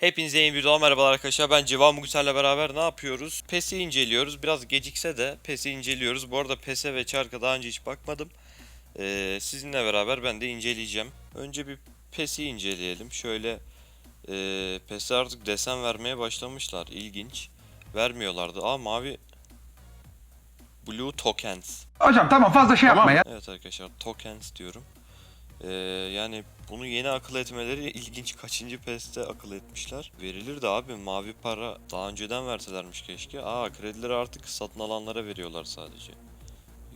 Hepinize yeni bir videoda merhabalar arkadaşlar. Ben Civan bugün sizlerle beraber ne yapıyoruz? PES'i inceliyoruz. Biraz gecikse de PES'i inceliyoruz. Bu arada PES'e ve Çark'a daha önce hiç bakmadım. Ee, sizinle beraber ben de inceleyeceğim. Önce bir PES'i inceleyelim. Şöyle e, PES'e artık desen vermeye başlamışlar. İlginç. Vermiyorlardı. Aa mavi Blue Tokens. Hocam tamam fazla şey yapma ya. Evet arkadaşlar tokens diyorum. Ee, yani bunu yeni akıl etmeleri ilginç. Kaçıncı PES'te akıl etmişler. Verilirdi abi mavi para daha önceden verselermiş keşke. Aa kredileri artık satın alanlara veriyorlar sadece.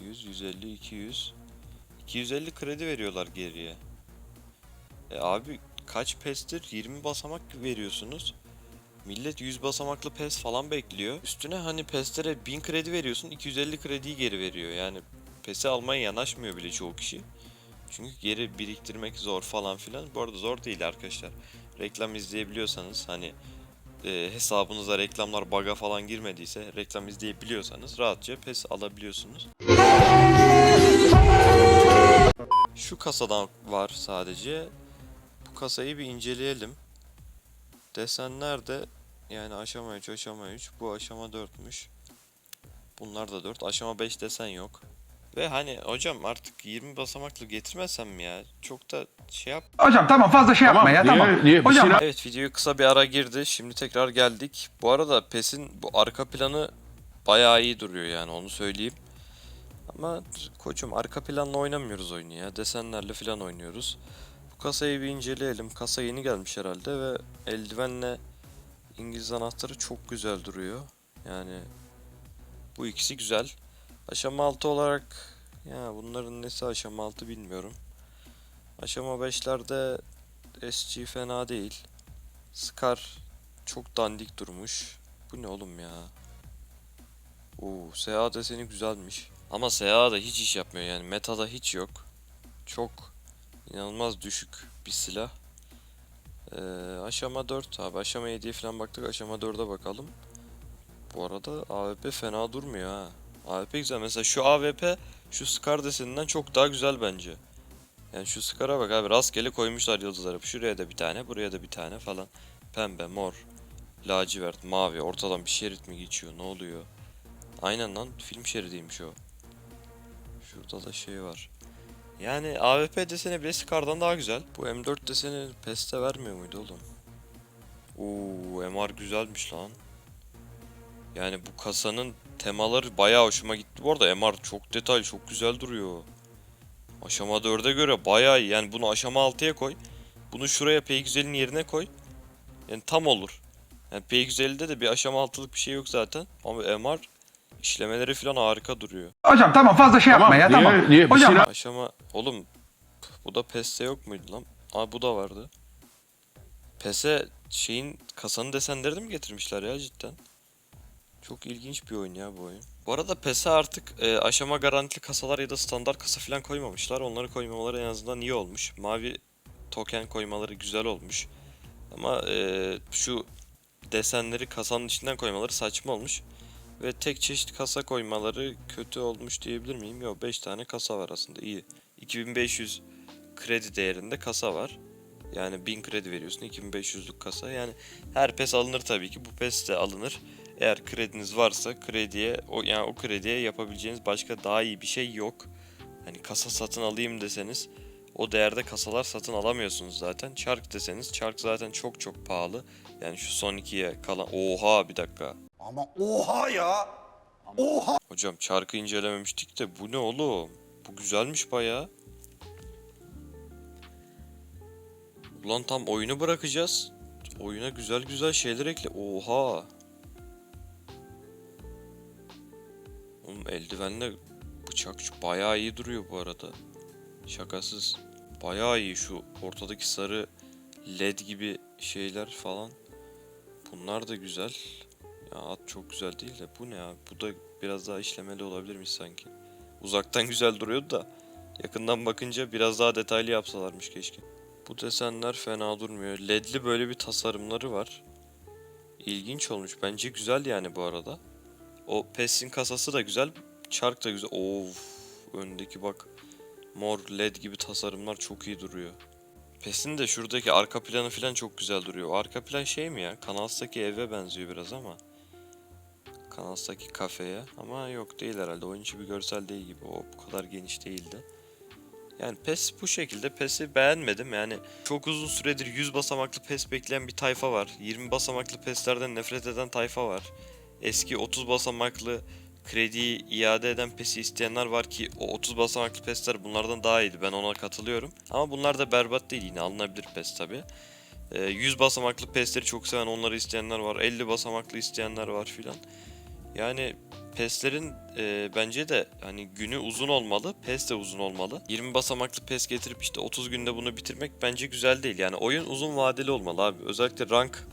100, 150, 200. 250 kredi veriyorlar geriye. E abi kaç PES'tir? 20 basamak veriyorsunuz. Millet 100 basamaklı PES falan bekliyor. Üstüne hani PES'lere 1000 kredi veriyorsun 250 krediyi geri veriyor. Yani PES'i almaya yanaşmıyor bile çoğu kişi. Çünkü geri biriktirmek zor falan filan. Bu arada zor değil arkadaşlar. Reklam izleyebiliyorsanız hani e, hesabınıza reklamlar bug'a falan girmediyse reklam izleyebiliyorsanız rahatça PES alabiliyorsunuz. Şu kasadan var sadece. Bu kasayı bir inceleyelim. Desenler de yani aşama 3, aşama 3. Bu aşama 4'müş. Bunlar da 4. Aşama 5 desen yok. Ve hani hocam artık 20 basamaklı getirmesem mi ya? Çok da şey yap. Hocam tamam fazla şey yapma ya niye- tamam. niye- bir Hocam şey- Evet videoyu kısa bir ara girdi. Şimdi tekrar geldik. Bu arada PES'in bu arka planı bayağı iyi duruyor yani onu söyleyeyim. Ama koçum arka planla oynamıyoruz oyunu ya. Desenlerle falan oynuyoruz. Bu kasayı bir inceleyelim. Kasa yeni gelmiş herhalde ve eldivenle İngiliz anahtarı çok güzel duruyor. Yani bu ikisi güzel. Aşama 6 olarak ya bunların nesi aşama 6 bilmiyorum. Aşama 5'lerde SG fena değil. Scar çok dandik durmuş. Bu ne oğlum ya? Oo, SA deseni güzelmiş. Ama SA da hiç iş yapmıyor yani. Meta'da hiç yok. Çok inanılmaz düşük bir silah. Ee, aşama 4 abi. Aşama 7'ye falan baktık. Aşama 4'e bakalım. Bu arada AWP fena durmuyor ha. AWP güzel. Mesela şu AWP şu Scar deseninden çok daha güzel bence. Yani şu Scar'a bak abi rastgele koymuşlar yıldızları. Şuraya da bir tane, buraya da bir tane falan. Pembe, mor, lacivert, mavi. Ortadan bir şerit mi geçiyor? Ne oluyor? Aynen lan film şeridiymiş o. Şurada da şey var. Yani AWP deseni bile Scar'dan daha güzel. Bu M4 deseni PES'te vermiyor muydu oğlum? Oo, MR güzelmiş lan. Yani bu kasanın temaları bayağı hoşuma gitti. Bu arada MR çok detaylı, çok güzel duruyor. Aşama 4'e göre bayağı iyi. Yani bunu aşama 6'ya koy. Bunu şuraya P250'nin yerine koy. Yani tam olur. Yani P250'de de bir aşama 6'lık bir şey yok zaten. Ama MR işlemeleri falan harika duruyor. hocam tamam fazla şey yapma ya niye- tamam. niye- Hocam silah- Aşama... Oğlum bu da PES'te yok muydu lan? Aa bu da vardı. PES'e şeyin kasanın desenlerini mi getirmişler ya cidden? Çok ilginç bir oyun ya bu oyun. Bu arada PES'e artık e, aşama garantili kasalar ya da standart kasa falan koymamışlar. Onları koymamaları en azından iyi olmuş. Mavi token koymaları güzel olmuş. Ama e, şu desenleri kasanın içinden koymaları saçma olmuş. Ve tek çeşit kasa koymaları kötü olmuş diyebilir miyim? Yok 5 tane kasa var aslında iyi. 2500 kredi değerinde kasa var. Yani 1000 kredi veriyorsun 2500'lük kasa. Yani her pes alınır tabii ki. Bu pes de alınır. Eğer krediniz varsa krediye o yani o krediye yapabileceğiniz başka daha iyi bir şey yok. Hani kasa satın alayım deseniz o değerde kasalar satın alamıyorsunuz zaten. Çark deseniz çark zaten çok çok pahalı. Yani şu son ikiye kalan oha bir dakika. Ama oha ya. Oha. Hocam çarkı incelememiştik de bu ne oğlum? Bu güzelmiş baya. Ulan tam oyunu bırakacağız. Oyuna güzel güzel şeyler ekle. Oha. Oğlum eldivenle bıçak şu- bayağı iyi duruyor bu arada. Şakasız. Bayağı iyi şu ortadaki sarı led gibi şeyler falan. Bunlar da güzel. Ya at çok güzel değil de bu ne ya? Bu da biraz daha işlemeli olabilirmiş sanki. Uzaktan güzel duruyordu da yakından bakınca biraz daha detaylı yapsalarmış keşke. Bu desenler fena durmuyor. Ledli böyle bir tasarımları var. İlginç olmuş. Bence güzel yani bu arada. O PES'in kasası da güzel. Çark da güzel. Of. Öndeki bak. Mor led gibi tasarımlar çok iyi duruyor. PES'in de şuradaki arka planı falan çok güzel duruyor. O arka plan şey mi ya? Kanals'taki eve benziyor biraz ama. Kanals'taki kafeye. Ama yok değil herhalde. Oyun içi bir görsel değil gibi. O bu kadar geniş değildi. Yani PES bu şekilde. PES'i beğenmedim. Yani çok uzun süredir 100 basamaklı PES bekleyen bir tayfa var. 20 basamaklı PES'lerden nefret eden tayfa var. Eski 30 basamaklı krediyi iade eden PES'i isteyenler var ki o 30 basamaklı PES'ler bunlardan daha iyiydi. Ben ona katılıyorum. Ama bunlar da berbat değil yine alınabilir PES tabi. 100 basamaklı PES'leri çok seven onları isteyenler var. 50 basamaklı isteyenler var filan. Yani PES'lerin e, bence de hani günü uzun olmalı, PES de uzun olmalı. 20 basamaklı PES getirip işte 30 günde bunu bitirmek bence güzel değil. Yani oyun uzun vadeli olmalı abi. Özellikle rank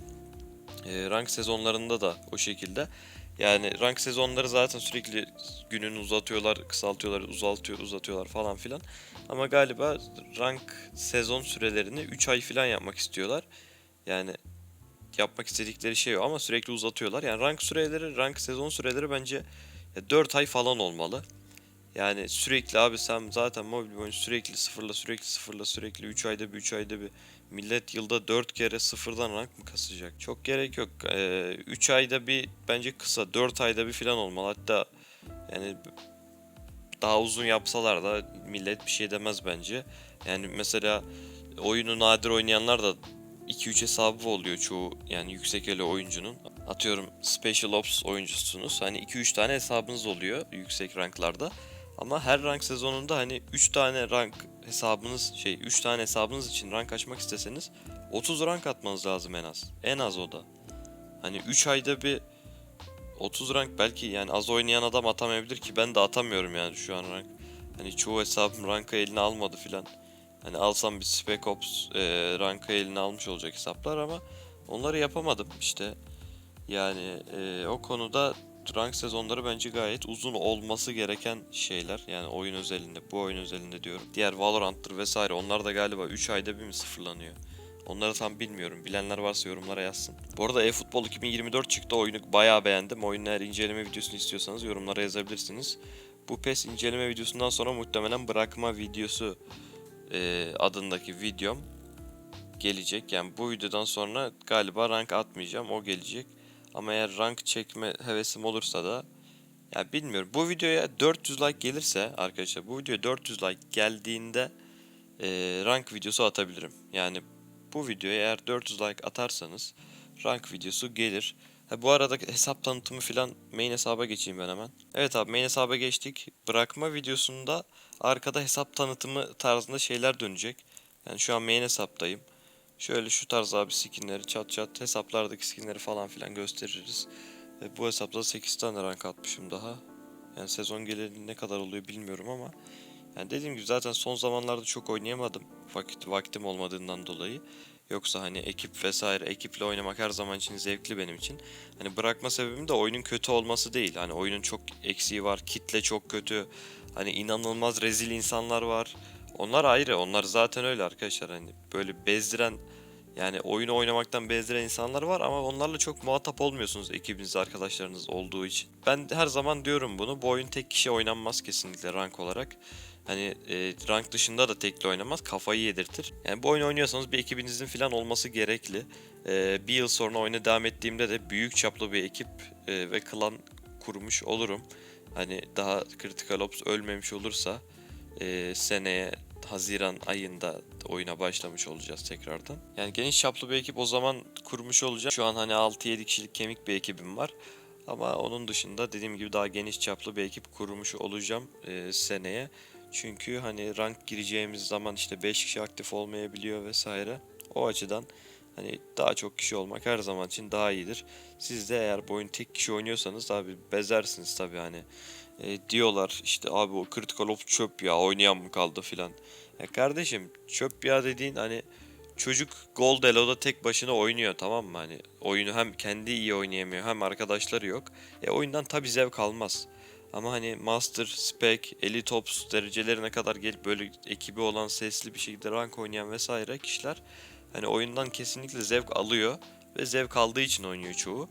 e, rank sezonlarında da o şekilde. Yani rank sezonları zaten sürekli gününü uzatıyorlar, kısaltıyorlar, uzaltıyor, uzatıyorlar falan filan. Ama galiba rank sezon sürelerini 3 ay filan yapmak istiyorlar. Yani yapmak istedikleri şey o ama sürekli uzatıyorlar. Yani rank süreleri, rank sezon süreleri bence 4 ay falan olmalı. Yani sürekli abi sen zaten mobil oyun sürekli sıfırla sürekli sıfırla sürekli 3 ayda bir 3 ayda bir millet yılda 4 kere sıfırdan rank mı kasacak? Çok gerek yok. 3 ayda bir bence kısa 4 ayda bir falan olmalı. Hatta yani daha uzun yapsalar da millet bir şey demez bence. Yani mesela oyunu nadir oynayanlar da 2-3 hesabı oluyor çoğu yani yüksek elo oyuncunun. Atıyorum Special Ops oyuncusunuz. Hani 2-3 tane hesabınız oluyor yüksek ranklarda. Ama her rank sezonunda hani 3 tane rank hesabınız şey 3 tane hesabınız için rank açmak isteseniz 30 rank atmanız lazım en az. En az o da. Hani 3 ayda bir 30 rank belki yani az oynayan adam atamayabilir ki ben de atamıyorum yani şu an rank. Hani çoğu hesabım ranka eline almadı filan. Hani alsam bir Spec Ops e, ranka eline almış olacak hesaplar ama onları yapamadım işte. Yani e, o konuda rank sezonları bence gayet uzun olması gereken şeyler. Yani oyun özelinde, bu oyun özelinde diyorum. Diğer Valorant'tır vesaire onlar da galiba 3 ayda bir mi sıfırlanıyor? Onları tam bilmiyorum. Bilenler varsa yorumlara yazsın. Bu arada eFootball 2024 çıktı. Oyunu bayağı beğendim. Oyunun eğer inceleme videosunu istiyorsanız yorumlara yazabilirsiniz. Bu PES inceleme videosundan sonra muhtemelen bırakma videosu e, adındaki videom gelecek. Yani bu videodan sonra galiba rank atmayacağım. O gelecek. Ama eğer rank çekme hevesim olursa da ya bilmiyorum. Bu videoya 400 like gelirse arkadaşlar bu videoya 400 like geldiğinde e, rank videosu atabilirim. Yani bu videoya eğer 400 like atarsanız rank videosu gelir. Ha, bu arada hesap tanıtımı filan main hesaba geçeyim ben hemen. Evet abi main hesaba geçtik. Bırakma videosunda arkada hesap tanıtımı tarzında şeyler dönecek. Yani şu an main hesaptayım. Şöyle şu tarz abi skinleri çat çat hesaplardaki skinleri falan filan gösteririz. Ve bu hesapta 8 tane rank atmışım daha. Yani sezon geleli ne kadar oluyor bilmiyorum ama yani dediğim gibi zaten son zamanlarda çok oynayamadım. Vakit vaktim olmadığından dolayı. Yoksa hani ekip vesaire ekiple oynamak her zaman için zevkli benim için. Hani bırakma sebebim de oyunun kötü olması değil. Hani oyunun çok eksiği var. Kitle çok kötü. Hani inanılmaz rezil insanlar var. Onlar ayrı. Onlar zaten öyle arkadaşlar. Hani böyle bezdiren yani oyunu oynamaktan bezdiren insanlar var ama onlarla çok muhatap olmuyorsunuz ekibiniz, arkadaşlarınız olduğu için. Ben her zaman diyorum bunu. Bu oyun tek kişi oynanmaz kesinlikle rank olarak. Hani e, rank dışında da tekli oynamaz. Kafayı yedirtir. Yani bu oyunu oynuyorsanız bir ekibinizin falan olması gerekli. E, bir yıl sonra oyuna devam ettiğimde de büyük çaplı bir ekip e, ve klan kurmuş olurum. Hani daha Critical Ops ölmemiş olursa e, seneye Haziran ayında oyuna başlamış olacağız tekrardan. Yani geniş çaplı bir ekip o zaman kurmuş olacağım. Şu an hani 6-7 kişilik kemik bir ekibim var. Ama onun dışında dediğim gibi daha geniş çaplı bir ekip kurmuş olacağım e, seneye. Çünkü hani rank gireceğimiz zaman işte 5 kişi aktif olmayabiliyor vesaire. O açıdan hani daha çok kişi olmak her zaman için daha iyidir. Siz de eğer bu oyunu tek kişi oynuyorsanız abi bezersiniz tabii hani. E, diyorlar işte abi o Critical Ops çöp ya oynayan mı kaldı filan. Ya kardeşim çöp ya dediğin hani çocuk Gold Elo'da tek başına oynuyor tamam mı? Hani oyunu hem kendi iyi oynayamıyor hem arkadaşları yok. E oyundan tabi zevk almaz. Ama hani Master, Spec, Elite Ops derecelerine kadar gelip böyle ekibi olan sesli bir şekilde rank oynayan vesaire kişiler hani oyundan kesinlikle zevk alıyor ve zevk aldığı için oynuyor çoğu.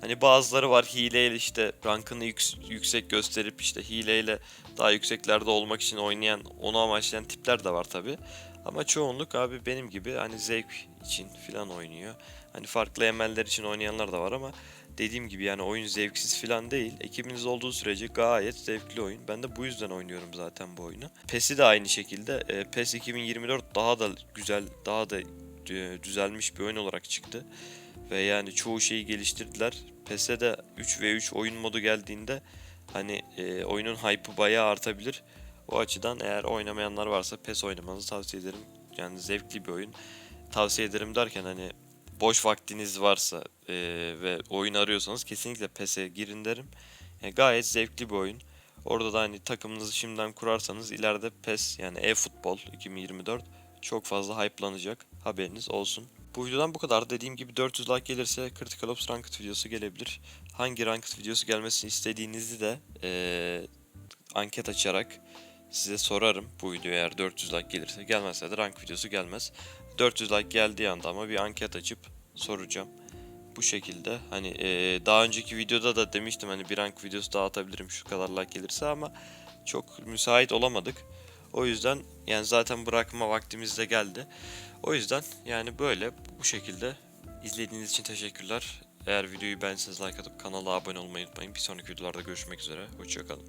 Hani bazıları var hileyle işte rankını yüks- yüksek gösterip işte hileyle daha yükseklerde olmak için oynayan, onu amaçlayan tipler de var tabi. Ama çoğunluk abi benim gibi hani zevk için filan oynuyor. Hani farklı emeller için oynayanlar da var ama dediğim gibi yani oyun zevksiz filan değil. Ekibiniz olduğu sürece gayet zevkli oyun. Ben de bu yüzden oynuyorum zaten bu oyunu. PES'i de aynı şekilde. E, PES 2024 daha da güzel, daha da düzelmiş bir oyun olarak çıktı. Ve yani çoğu şeyi geliştirdiler. PES'e de 3v3 oyun modu geldiğinde hani e, oyunun hype'ı bayağı artabilir. O açıdan eğer oynamayanlar varsa PES oynamanızı tavsiye ederim. Yani zevkli bir oyun. Tavsiye ederim derken hani boş vaktiniz varsa e, ve oyun arıyorsanız kesinlikle PES'e girin derim. Yani gayet zevkli bir oyun. Orada da hani takımınızı şimdiden kurarsanız ileride PES yani e-futbol 2024 çok fazla hype'lanacak. Haberiniz olsun. Bu videodan bu kadar. Dediğim gibi 400 like gelirse Critical Ops Ranked videosu gelebilir. Hangi Ranked videosu gelmesini istediğinizi de eee, anket açarak size sorarım bu video eğer 400 like gelirse. Gelmezse de rank videosu gelmez. 400 like geldiği anda ama bir anket açıp soracağım. Bu şekilde hani eee, daha önceki videoda da demiştim hani bir rank videosu daha atabilirim şu kadar like gelirse ama çok müsait olamadık. O yüzden yani zaten bırakma vaktimiz de geldi. O yüzden yani böyle bu şekilde izlediğiniz için teşekkürler. Eğer videoyu beğendiyseniz like atıp kanala abone olmayı unutmayın. Bir sonraki videolarda görüşmek üzere. Hoşçakalın.